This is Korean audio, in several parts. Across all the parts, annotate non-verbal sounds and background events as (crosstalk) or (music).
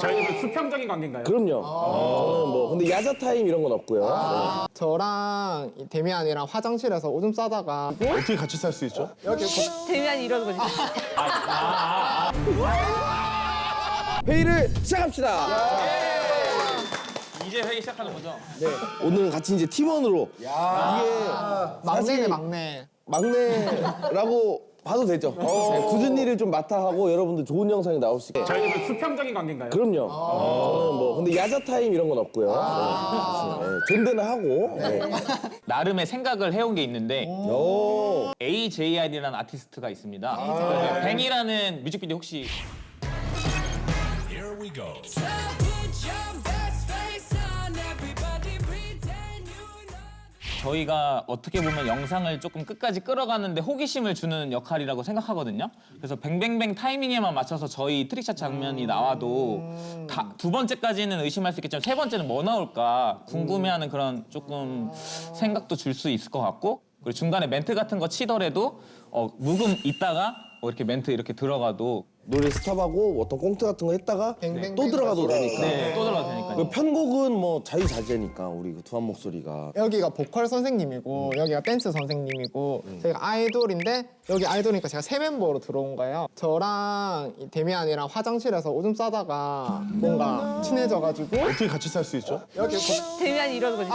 저희는 수평적인 관계인가요? 그럼요. 저는 뭐 근데 야자 타임 이런 건 없고요. 저랑 이 데미안이랑 화장실에서 오줌 싸다가 어떻게 같이 살 수 있죠? 여기 데미안이 이러는 거지. 네. 회의를 시작합시다. 이제 회의 시작하는 거죠? 네. 오늘은 같이 이제 팀원으로 이게 막내네 막내. 막내라고 봐도 되죠. 네, 굳은 일을 좀 맡아 하고 여러분들 좋은 영상이 나올 수 있게. 저희는 수평적인 관계인가요? 그럼요. 저는 뭐 근데 야자 타임 이런 건 없고요. 네. 네. 존대는 하고. 네. (laughs) 나름의 생각을 해온 게 있는데 오. AJR이라는 아티스트가 있습니다. 그 뱅이라는 뮤직비디오 혹시 So put your best 저희가 어떻게 보면 영상을 조금 끝까지 끌어가는데 호기심을 주는 역할이라고 생각하거든요. 그래서 뱅뱅뱅 타이밍에만 맞춰서 저희 트릭샷 장면이 나와도 다, 두 번째까지는 의심할 수 있겠지만 세 번째는 뭐 나올까 궁금해하는 그런 조금 생각도 줄 수 있을 것 같고 그리고 중간에 멘트 같은 거 치더라도 어, 묵음 있다가 어, 이렇게 멘트 이렇게 들어가도 노래 스탑하고 어떤 꽁트 같은 거 했다가 또 들어가도 되니까. 네, 또 들어가도 되니까요. 그 편곡은 뭐 자유자재니까 우리 그 두한 목소리가. 여기가 보컬 선생님이고 여기가 댄스 선생님이고 저희가 아이돌인데 여기 아이돌이니까 제가 세 멤버로 들어온 거예요. 저랑 이 데미안이랑 화장실에서 오줌 싸다가 뭔가 친해져가지고 어떻게 같이 살 수 있죠? 여기 데미안이 이러는 거지.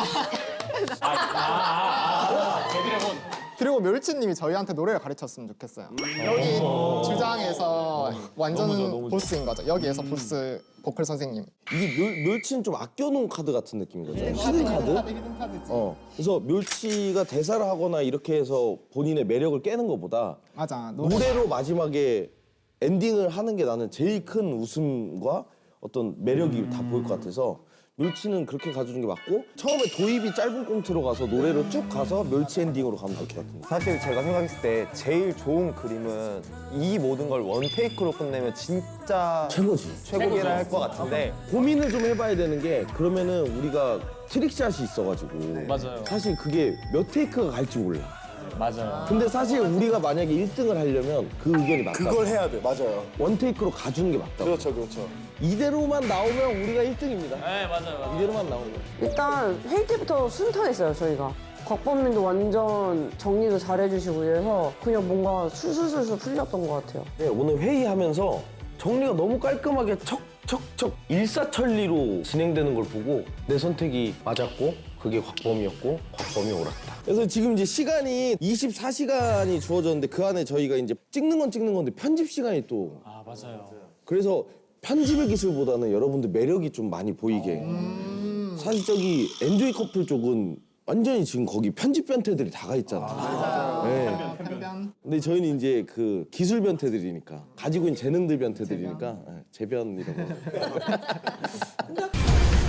그리고 멸치님이 저희한테 노래를 가르쳤으면 좋겠어요. 여기 주장에서 완전 보스인 거죠. 여기에서 보스 보컬 선생님. 이게 멸, 멸치는 좀 아껴놓은 카드 같은 느낌이거든요. 히든 카드? 히든 카드지. 어. 그래서 멸치가 대사를 하거나 이렇게 해서 본인의 매력을 깨는 것보다 맞아. 노래. 노래로 마지막에 엔딩을 하는 게 나는 제일 큰 웃음과 어떤 매력이 다 보일 것 같아서 멸치는 그렇게 가져준 게 맞고 처음에 도입이 짧은 꽁트로 가서 노래로 쭉 가서 멸치 엔딩으로 가면 될 것 같은데. 사실 제가 생각했을 때 제일 좋은 그림은 이 모든 걸 원테이크로 끝내면 진짜 최고지. 최고기라 할 것 같은데 고민을 좀 해봐야 되는 게 그러면은 우리가 트릭샷이 있어가지고 맞아요. 사실 그게 몇 테이크가 갈지 몰라 맞아요. 근데 사실 우리가 만약에 1등을 하려면 그 의견이 맞다 그걸 해야 돼. 맞아요. 원테이크로 가주는 게 맞다 그렇죠, 그렇죠. 이대로만 나오면 우리가 1등입니다 네, 맞아요. 맞아요. 이대로만 나오면 일단 회의 때부터 순탄했어요 저희가 곽범님도 완전 정리도 잘해주시고 이래서 그냥 뭔가 술술술술 풀렸던 것 같아요 네, 오늘 회의하면서 정리가 너무 깔끔하게 척척척 일사천리로 진행되는 걸 보고 내 선택이 맞았고 그게 곽범이었고 곽범이 옳았다. 그래서 지금 이제 시간이 24시간이 주어졌는데 그 안에 저희가 이제 찍는 건 찍는 건데 편집 시간이 또 아, 맞아요. 그래서 편집의 기술보다는 여러분들 매력이 좀 많이 보이게 사실 저기 엔조이 커플 쪽은 완전히 지금 거기 편집 변태들이 다가 있잖아. 네. 편변. 근데 저희는 이제 그 기술 변태들이니까 가지고 있는 재능들 변태들이니까 예, 재변 이런 거. (laughs) (laughs)